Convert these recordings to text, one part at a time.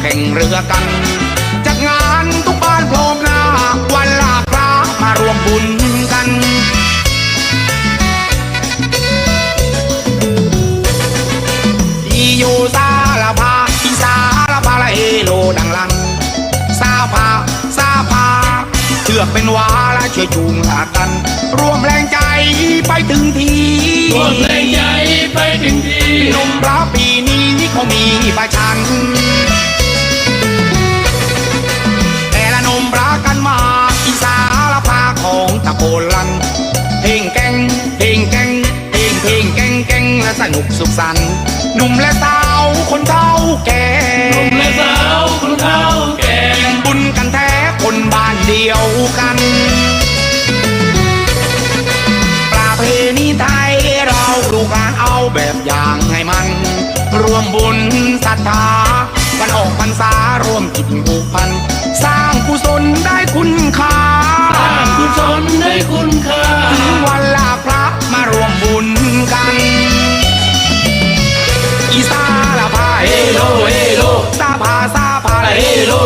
แข่งเรือกัน จัดงานทุกบ้านพร้อมหน้า วันลาพระมารวมบุญกันอีอยู่ซาลาพาอีสาลาพาละเอโลดังลันซาพาซาพาเชือกเป็นวาละช่วยจูงหากันรวมแรงใจไปถึงทีรวมแรงใจไปถึงที่หนุ่มพระปีนี้เขามีประชัน สนุกสุขสันต์หนุ่มและสาวคนเฒ่าแก่หนุ่มและสาวคนเฒ่าแก่บุญกันแท้คนบ้านเดียวกันประเพณีไทยเราลูกหลานเอาแบบอย่างให้มัน รวมบุญศรัทธาวันออกพรรษารวมจิตผูกพัน สร้างกุศลได้คุณค่าสร้างกุศลได้คุณค่าวัน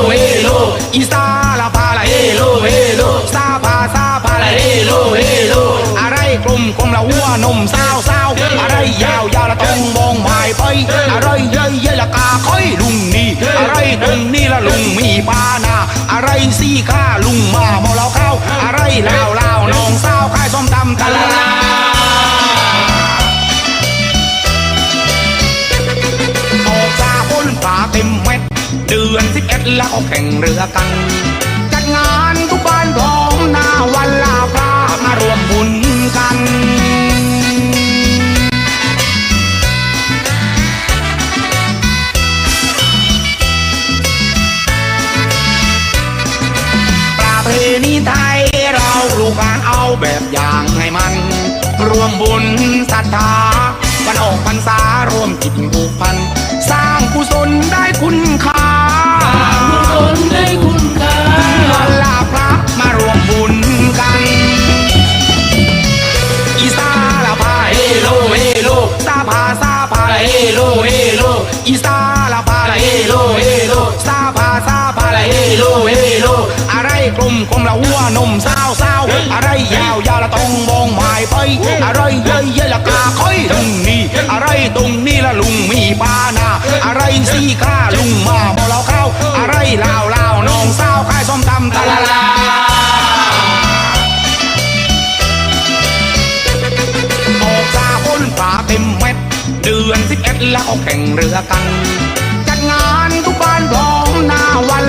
เฮโลอีสาลาพาลาเฮโลเฮโลซาพาซาพาลาเฮโลเฮโลอะไรกลมกลมละหัวนมสาวสาวอะไรยาวยาวละต้องมองหายไป อะไรเย้ยเย้ยละกาค่อยลุงนี่อะไรตรงนี้ละลุงมีปานาอะไรซี่ข้าลุงมาเมาเหล้าข้าวอะไรลาวลาวน้องสาวขายส้มตำตะลาออกจาบนป่าเต็มเม็ด เดือนสิบเอ็ดแล้วแข่งเรือกัน จัดงานทุกบ้านพร้อมหน้าวันลาพระมารวมบุญกันประเพณีไทยเราลูกหานเอาแบบอย่างให้มัน รวมบุญศรัทธาวันออกพรรษารวมจิตผูกพัน กลมกลมละหัวนมสาวสาวอะไรยาวยาวละต้องมองหมายไป อะไรเย้ยเย้ยละกาคอยลุงนี่อะไรตรงนี้ละลุงมีปานาอะไรซี่ข้าลุงมาเมาเหล้าข้า อะไรลาวลาวน้องสาวขายส้มตำตะละลาออกจาบนป่าเต็มเม็ดเดือนสิบเอ็ดแล้วแข่งเรือกัน จัดงานทุกบ้านพร้อมหน้าวัน